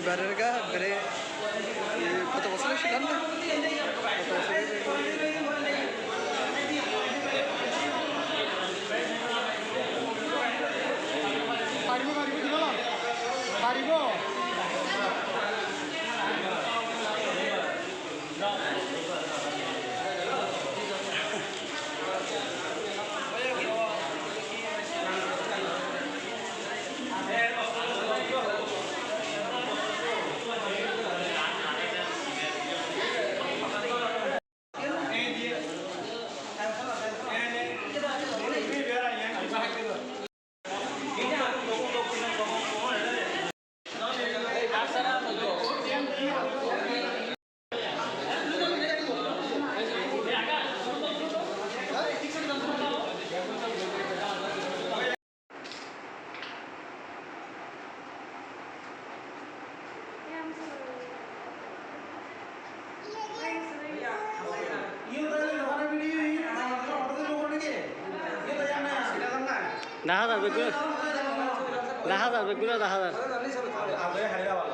এবারের গা বেড়ে কত বছরের ছিলাম না? কত বছরের পারিব পারিব দিব পারিব দেখা যাবে বেগুলো দেখা যাবে বেগুলো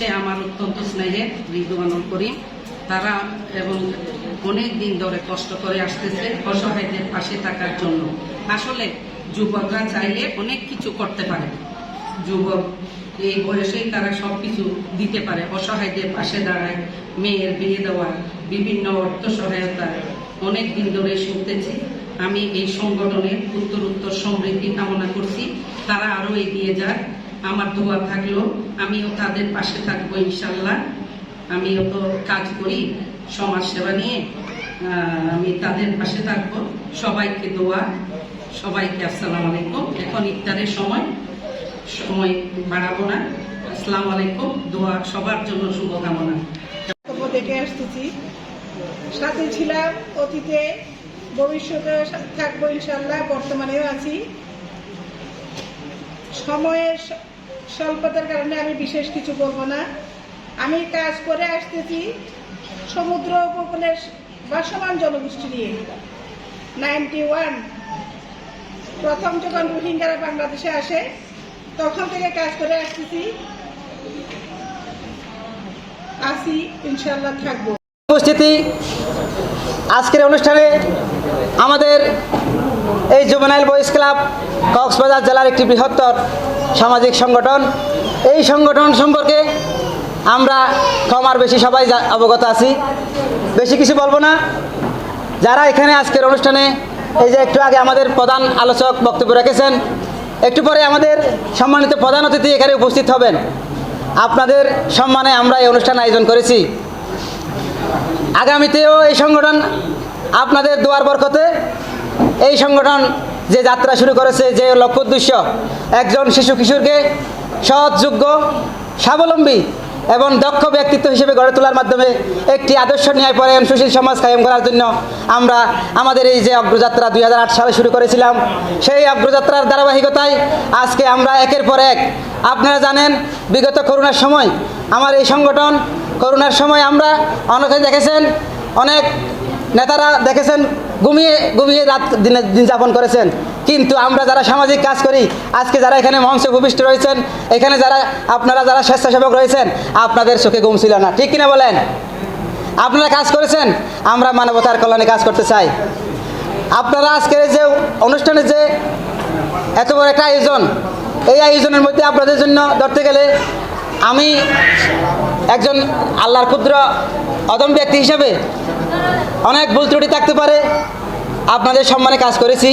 সে আমার অত্যন্ত স্নেহের রিদুয়ানুল করিম তারা এবং অনেক দিন ধরে কষ্ট করে আসতেছে অসহায়দের পাশে থাকার জন্য। আসলে যুবকরা চাইলে অনেক কিছু করতে পারে। যুবক এই বয়সেই তারা সব কিছু দিতে পারে। অসহায়দের পাশে দাঁড়ায়, মেয়ের বিয়ে দেওয়া বিভিন্ন অর্থ সহায়তা অনেক দিন ধরে শুনতেছি। আমি এই সংগঠনের উত্তর উত্তর সমৃদ্ধি কামনা করছি। তারা আরও এগিয়ে যাক। আমার দোয়া থাকল, আমিও তাদের পাশে থাকব ইনশাল্লাহ। আমিও তো কাজ করি, সমাজ সেবা নিয়ে আমি তাদের পাশে থাকব। সবাইকে দোয়া, সবাইকে আসসালাম আলাইকুম। এখন ইফতারের সময় সময় বাড়াবো না। আসসালামু আলাইকুম, দোয়া সবার জন্য শুভকামনা। দেখে আসতেছি। সাথে ছিলাম, অতীতে, ভবিষ্যতে থাকব ইনশাল্লাহ, বর্তমানেও আছি। সময়ের স্বল্পতার কারণে আমি বিশেষ কিছু বলব না। আমি কাজ করে আসতেছি সমুদ্র উপকূলের ভাসমান জনগোষ্ঠী নিয়ে। Ninety one. প্রথম যখন রোহিঙ্গারা বাংলাদেশে আসে, তখন থেকে কাজ করে আসতেছি। আসি ইনশাল্লাহ থাকব। উপস্থিতি আজকের অনুষ্ঠানে আমাদের এই জুবেনাইল বয়েজ ক্লাব কক্সবাজার জেলার একটি বৃহত্তর সামাজিক সংগঠন। এই সংগঠন সম্পর্কে আমরা কম আর বেশি সবাই অবগত আছি। বেশি কিছু বলব না। যারা এখানে আজকের অনুষ্ঠানে এই যে একটু আগে আমাদের প্রধান আলোচক বক্তব্য রেখেছেন, একটু পরে আমাদের সম্মানিত প্রধান অতিথি এখানে উপস্থিত হবেন। আপনাদের সম্মানে আমরা এই অনুষ্ঠান আয়োজন করেছি। আগামীতেও এই সংগঠন আপনাদের দুয়ার বরকতে এই সংগঠন যে যাত্রা শুরু করেছে যে লক্ষ্য উদ্দেশ্য, একজন শিশু কিশোরকে সৎ যোগ্য স্বাবলম্বী এবং দক্ষ ব্যক্তিত্ব হিসেবে গড়ে তোলার মাধ্যমে একটি আদর্শ ন্যায় পরায়ণ সুশীল সমাজ কায়েম করার জন্য আমরা আমাদের এই যে অগ্রযাত্রা দুই হাজার আট সালে শুরু করেছিলাম, সেই অগ্রযাত্রার ধারাবাহিকতায় আজকে আমরা একের পর এক, আপনারা জানেন বিগত করোনার সময় আমার এই সংগঠন, করোনার সময় আমরা অনেকে দেখেছেন, অনেক নেতারা দেখেছেন ঘুমিয়ে ঘুমিয়ে রাত দিনে দিন যাপন করেছেন। কিন্তু আমরা যারা সামাজিক কাজ করি, আজকে যারা এখানে মঞ্চে ভূমিষ্ঠ রয়েছেন, এখানে যারা, আপনারা যারা স্বেচ্ছাসেবক রয়েছেন, আপনাদের চোখে ঘুম ছিল না। ঠিক কিনা বলেন? আপনারা কাজ করেছেন? আমরা মানবতার কল্যাণে কাজ করতে চাই। আপনারা আজকের যে অনুষ্ঠানে যে এত বড় একটা আয়োজন, এই আয়োজনের মধ্যে আপনাদের জন্য ধরতে গেলে আমি একজন আল্লাহর ক্ষুদ্র অদম ব্যক্তি হিসাবে অনেক ভুল ত্রুটি থাকতে পারে। আপনাদের সম্মানে কাজ করেছি।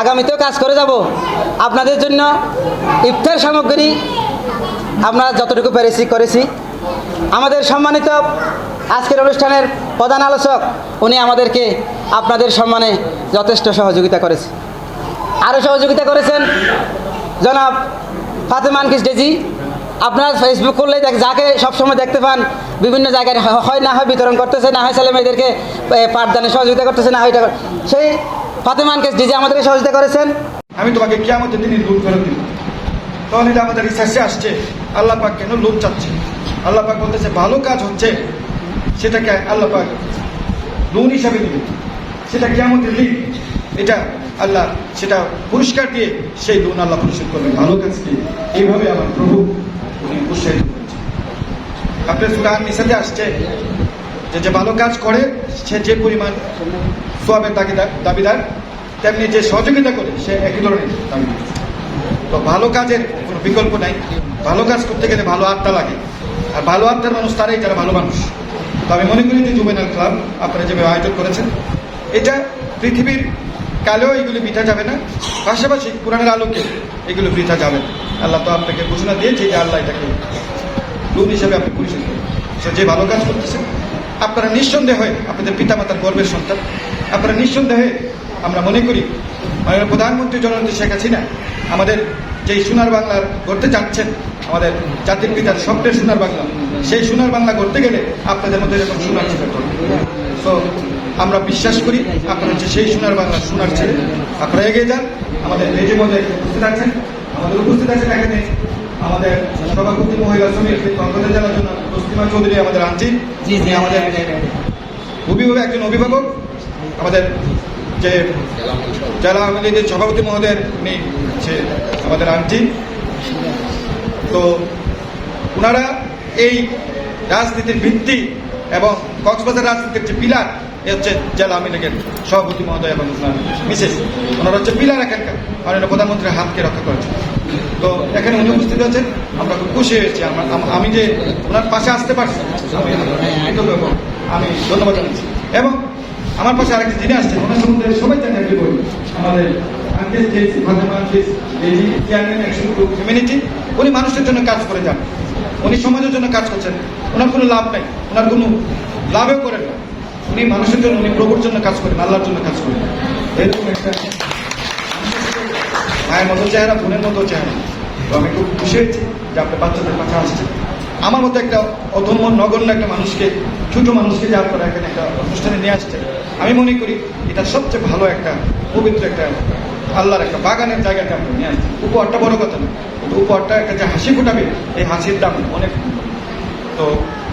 আগামীতেও কাজ করে যাব। আপনাদের জন্য ইফতার সামগ্রী আমরা যতটুকু পেরেছি করেছি। আমাদের সম্মানিত আজকের অনুষ্ঠানের প্রধান আলোচক, উনি আমাদেরকে আপনাদের সম্মানে যথেষ্ট সহযোগিতা করেছে। আরও সহযোগিতা করেছেন জনাব ফাতেমান কিস ডেজি। আপনার ফেসবুক করলে যাকে সবসময় দেখতে পান বিভিন্ন জায়গায় হয় না হয় বিতরণ করতেছে, না হয় ছেলে মেয়েদেরকে পাঠদানে সহযোগিতা করতেছে, না হয় এটা সেই ফাতেমান কিস ডিজি আমাদেরকে সহযোগিতা করেছেন। আমি তোমাকে কেমতের দিনই লুট ফেরত দিব। তখন এটা আমাদের রিসার্চে আসছে, আল্লাহ পাক কেন লোক চাচ্ছে? আল্লাহ পাক বলতেছে, ভালো কাজ হচ্ছে, সেটাকে আল্লাহ পাক লোন হিসাবে দিবে সেটা কেমতের দিন, এটা আল্লাহ সেটা পুরস্কার দিয়ে সেই লোন আল্লাহ পরিশোধ করবে ভালো কাজকে এইভাবে আমার প্রভু, উনি উৎসাহিত আপনার সুরান নিসাতে আসছে। যে যে ভালো কাজ করে, সে যে পরিমাণ সোয়াবের দাবিদার, তেমনি যে সহযোগিতা করে, সে একই ধরনের দাবিদার তো ভালো কাজের কোনো বিকল্প নাই। ভালো কাজ করতে গেলে ভালো আত্মা লাগে। আর ভালো আত্মার মানুষ তারাই যারা ভালো মানুষ। তো আমি মনে করি যে জুবেনাল ক্লাব আপনারা যেভাবে আয়োজন করেছেন, এটা পৃথিবীর কালেও এগুলি বৃথা যাবে না। পাশাপাশি কোরআনের আলোকে এগুলো বৃথা যাবে আল্লাহ তো আপনাকে ঘোষণা দিয়েছে যে আল্লাহ এটাকে লোন হিসাবে আপনি সে যে ভালো কাজ করতেছেন আপনারা নিঃসন্দেহে আপনাদের পিতামাতার গর্বের সন্তান, আপনারা নিঃসন্দেহে আমরা মনে করি, মাননীয় প্রধানমন্ত্রী জননেত্রী শেখ হাসিনা আমাদের যেই সোনার বাংলা করতে যাচ্ছেন আমাদের জাতির পিতার স্বপ্নের সোনার বাংলা, সেই সোনার বাংলা করতে গেলে আপনাদের মধ্যে এরকম সোনার ছেলে সো আমরা বিশ্বাস করি আপনারা হচ্ছে সেই সোনার বাংলা সোনার ছেলে, আপনারা এগিয়ে যান, আমাদের মেজে মধ্যে উপস্থিত আছেন, আমাদের উপস্থিত আছেন এখানে আমাদের সভাপতি মহিলা শ্রমিক কলকাতা জেলার জন্য তসলিমা চৌধুরী আমাদের আন্টি। যিনি আমাদের অভিভাবক একজন অভিভাবক। আমাদের যে জেলা আওয়ামী লীগের সভাপতি মহোদয়ের উনি হচ্ছে আমাদের আন্টি। তো ওনারা এই রাজনীতির ভিত্তি এবং কক্সবাজার রাজনীতির যে পিলার এ হচ্ছে জেলা আওয়ামী লীগের সভাপতি মহোদয় এবং বিশেষ। ওনারা হচ্ছে পিলার এখানকার। মাননীয় প্রধানমন্ত্রীর হাতকে রক্ষা করেছেন তো এখানে উনি উপস্থিত আছেন, আমরা খুব খুশি হয়েছি। আমি যে ওনার পাশে আসতে পারছি এবং আমি ধন্যবাদ জানাচ্ছি। এবং আমার পাশে আরেকটি যিনি আসছেন, ওনার সম্বন্ধে সবাই জানে আপনি বলি। আমাদের উনি মানুষের জন্য কাজ করে যান। উনি সমাজের জন্য কাজ করছেন। ওনার কোনো লাভ নাই। ওনার কোনো লাভেও করেন না। উনি মানুষের জন্য, উনি প্রভুর জন্য কাজ করেন, আল্লাহর জন্য কাজ করেন। এরকম একটা মায়ের মতো চেহারা, বোনের মতো চেহারা। তো আমি খুব খুশি হয়েছি যে আপনার বাচ্চাদের কাছে আসছে আমার মতো একটা অধম্য নগণ্য একটা মানুষকে, ছোট মানুষকে যে আপনারা এখানে একটা অনুষ্ঠানে নিয়ে আসছে, আমি মনে করি এটা সবচেয়ে ভালো একটা, পবিত্র একটা, আল্লাহর একটা বাগানের জায়গাতে আপনি নিয়ে আসছেন। উপহারটা বড় কথা না, কিন্তু উপহারটা একটা যে হাসি ফুটাবে, এই হাসির দাম অনেক তো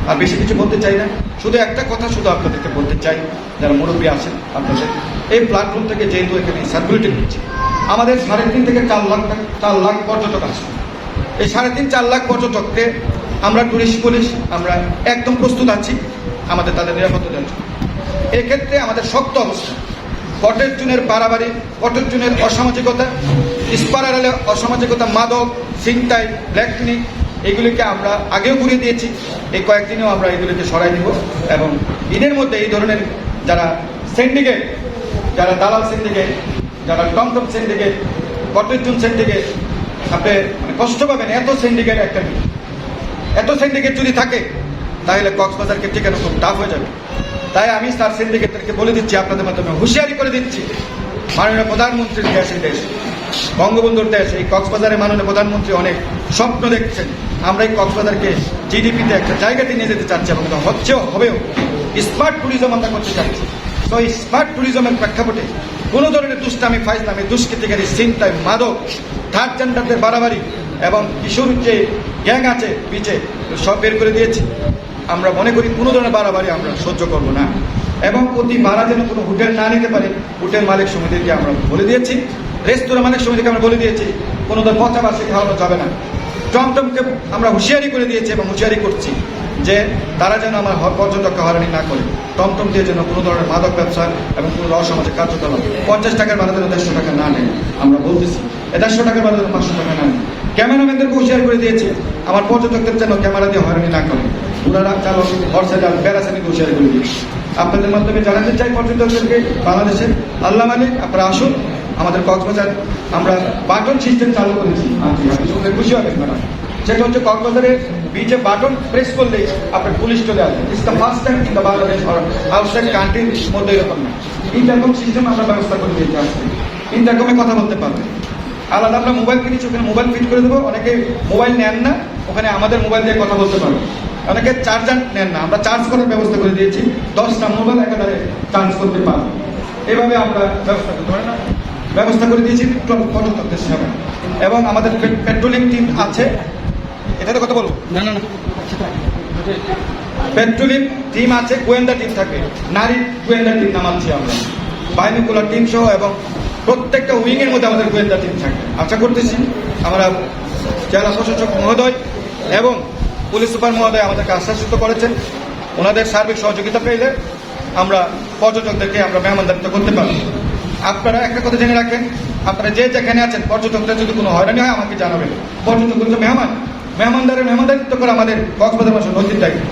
আর বেশি কিছু বলতে চাই না। শুধু একটা কথা শুধু আপনাদেরকে বলতে চাই, যারা মুরব্বী আছেন আপনাদের, এই প্ল্যাটফর্ম থেকে যেহেতু এখানে সার্কুলেটিং হচ্ছে আমাদের সাড়ে তিন থেকে চার লাখ চার লাখ পর্যটক আছে। এই সাড়ে তিন, চার লাখ পর্যটককে আমরা টুরিস্ট পুলিশ আমরা একদম প্রস্তুত আছি আমাদের তাদের নিরাপত্তা দেওয়ার জন্য। এক্ষেত্রে আমাদের শক্ত অবস্থা। কটের চুনের বাড়াবাড়ি কটের চুনের অসামাজিকতা ইস্পারালে অসামাজিকতা, মাদক, ছিনতাই ব্ল্যাকনি এগুলিকে আমরা আগেও ঘুরিয়ে দিয়েছি। এই কয়েকদিনেও আমরা এগুলিকে সরাই দিব এবং ঈদের মধ্যে এই ধরনের যারা সিন্ডিকেট যারা দালাল সিন্ডিকেট যারা টমটম সিন্ডিকেট কটের চুন সিন্ডিকেট আপনি মানে কষ্ট পাবেন, এত সিন্ডিকেট একটা। এত সিন্ডিকেট যদি থাকে, তাহলে কক্সবাজারকে টিকানো খুব টাফ হয়ে যাবে। তাই আমি স্যার সিন্ডিকেটদেরকে বলে দিচ্ছি, আপনাদের মাধ্যমে হুঁশিয়ারি করে দিচ্ছি। মাননীয় প্রধানমন্ত্রীর দেশ দেশ, বঙ্গবন্ধুর দেশ, এই কক্সবাজারে মাননীয় প্রধানমন্ত্রী অনেক স্বপ্ন দেখছেন। আমরা এই কক্সবাজারকে জিডিপিতে একটা জায়গাতে নিয়ে যেতে চাচ্ছি এবং হচ্ছেও, হবেও। স্মার্ট ট্যুরিজম আমরা করতে চাচ্ছি। তো এই স্মার্ট ট্যুরিজমের প্রেক্ষাপটে কোনো ধরনের দুষ্টামি, ফাইজলামি, দুষ্কৃতিকারী চিন্তায় মাদক, থার্ড জেন্ডারদের বাড়াবাড়ি এবং কিশোর যে গ্যাং আছে, পিছে, সব বের করে দিয়েছি। আমরা মনে করি কোনো ধরনের বাড়াবাড়ি আমরা সহ্য করব না। এবং প্রতি ভাড়া যেন কোনো হোটেল না নিতে পারে, হোটেল মালিক সমিতিকে আমরা বলে দিয়েছি। রেস্তোরাঁ মালিক সমিতিকে আমরা বলে দিয়েছি, কোনো ধরনের পচা বাসে খাওয়ানো যাবে না। টমটমকে আমরা হুঁশিয়ারি করে দিয়েছি এবং হুঁশিয়ারি করছি। যে তারা যেন আমার পর্যটককে হয়রানি না করে, টমটম দিয়ে যেন কোনো ধরনের মাদক ব্যবসা এবং কোনো অসামাজিক কার্যকলাপ পঞ্চাশ টাকার যেন দেড়শো টাকা না নেয়, আমরা বলতেছি। দেড়শো টাকার বাজারে পাঁচশো টাকা নেন ক্যামেরাম্যানদেরকে হুঁশিয়ার করে দিয়েছে, আমার পর্যটকদের যেন ক্যামেরা দিয়ে হয়রানি না করে। ওনারা চালক হরসাইডার প্যারাসানিকে হুঁশিয়ার করে দিয়েছে। আপনাদের মাধ্যমে জানাতে চাই পর্যটকদেরকে, বাংলাদেশে আল্লাহ মালিক আপনারা আসুন, আমাদের কক্সবাজার, আমরা বাটন সিস্টেম চালু করেছি। আজকে খুশি হবেন, ম্যাডাম। সেটা হচ্ছে কক্সবাজারে বিচে বাটন প্রেস করলে আপনার পুলিশ চলে আসবে it's the first time in the Bangladesh or outside কান্ট্রির মধ্যে এরকম। না ইন্টারকম সিস্টেম আমরা ব্যবস্থা করে দিয়েছি আজকে। ইন্টারকমে কথা বলতে পারবে। আলাদা আমরা মোবাইল কিনেছি, ওখানে মোবাইল ফিট করে দেবো। অনেকে মোবাইল নেন না, ওখানে আমাদের মোবাইল দিয়ে কথা বলতে পারবে। অনেকে চার্জার নেন না। আমরা চার্জ করার ব্যবস্থা করে দিয়েছি। দশটা মোবাইল একাধারে চার্জ করতে পারবে। এভাবে আমরা ব্যবস্থা করতে পারি না ব্যবস্থা করে দিয়েছি পর্যটকদের সেবা এবং আমাদের পেট্রোলিং টিম আছে। এটাতে কথা বলব? না না না পেট্রোলিং টিম আছে গোয়েন্দা টিম থাকে। নারী গোয়েন্দা টিম নামাচ্ছি আমরা। বাইনোকুলার টিম সহ এবং প্রত্যেকটা উইং এর মধ্যে আমাদের গোয়েন্দা টিম থাকে। আশা করতেছি আমরা জেলা প্রশাসক মহোদয় এবং পুলিশ সুপার মহোদয় আমাদেরকে আশ্বাসিত করেছেন। ওনাদের সার্বিক সহযোগিতা পেলে আমরা পর্যটকদেরকে আমরা মেহমানদারিত্ব করতে পারব। আপনারা একটা কথা জেনে রাখেন আপনারা যে যেখানে আছেন পর্যটকদের যদি কোনো হয়রানি হয় আমাকে জানাবেন। পর্যটক হচ্ছে মেহমান। মেহমানদারের মেহমানদারিত্ব করে আমাদের কক্সবাজার মাসের নদীর দায়িত্ব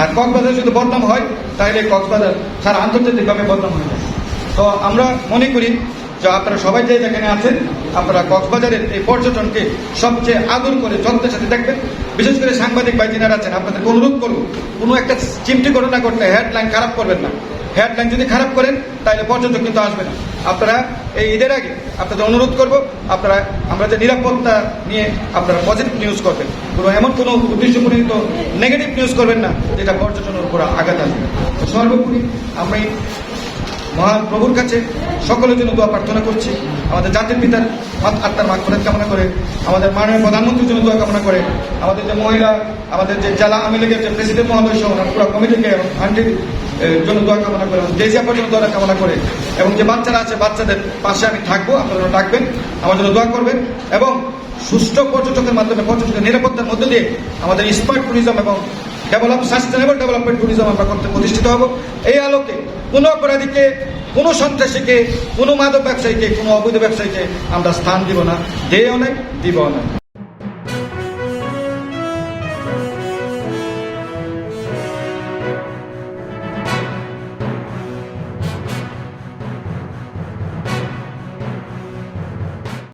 আর কক্সবাজার যদি বদনাম হয়, তাহলে কক্সবাজার সারা আন্তর্জাতিকভাবে বদনাম হয়ে যায়। তো আমরা মনে করি যে আপনারা সবাই যে যেখানে আছেন, আপনারা কক্সবাজারের এই পর্যটনকে সবচেয়ে আদর করে যত্নের সাথে দেখবেন। বিশেষ করে সাংবাদিক ভাই যিনারা আছেন, আপনাদেরকে অনুরোধ করব, কোনো একটা চিমটি ঘটনা করতে, হেডলাইন খারাপ করবেন না। হেডলাইন যদি খারাপ করেন, তাহলে পর্যটক কিন্তু আসবে না। আপনারা এই ঈদের আগে আপনাদের অনুরোধ করব, আপনারা, আমরা যে নিরাপত্তা নিয়ে আপনারা পজিটিভ নিউজ করবেন, কোনো এমন কোনো উদ্দেশ্য পরিণত নেগেটিভ নিউজ করবেন না, যেটা পর্যটনের উপর আঘাত আসবে। সর্বোপরি আমরা এই মহান প্রভুর কাছে সকলের জন্য দোয়া প্রার্থনা করছি। আমাদের জাতির পিতার আত্মার মাগ কামনা করে, আমাদের মাননীয় প্রধানমন্ত্রীর জন্য দোয়া কামনা করে, আমাদের যে মহিলা, আমাদের যে জেলা আওয়ামী লীগের যে প্রেসিডেন্ট মহোদয় সহ পুরো কমিটিকে এবং জন্য দোয়া কামনা করে জেসিয়া পর্যন্ত দোয়া কামনা করে, এবং যে বাচ্চারা আছে, বাচ্চাদের পাশে আমি থাকব, আপনারা ডাকবেন, আমার জন্য দোয়া করবেন, এবং সুষ্ঠু পর্যটকের মাধ্যমে, পর্যটকের নিরাপত্তার মধ্যে দিয়ে আমাদের স্মার্ট ট্যুরিজম এবং ডেভেলপ সাস্টেনেবল ডেভেলপমেন্ট ট্যুরিজম আমরা করতে প্রতিষ্ঠিত হব। এই আলোকে কোনো অপরাধীকে, কোনো সন্ত্রাসীকে, কোনো মাদক ব্যবসায়ীকে, কোনো অবৈধ ব্যবসায়ীকে আমরা স্থান দিব না দেও নাই, দিব না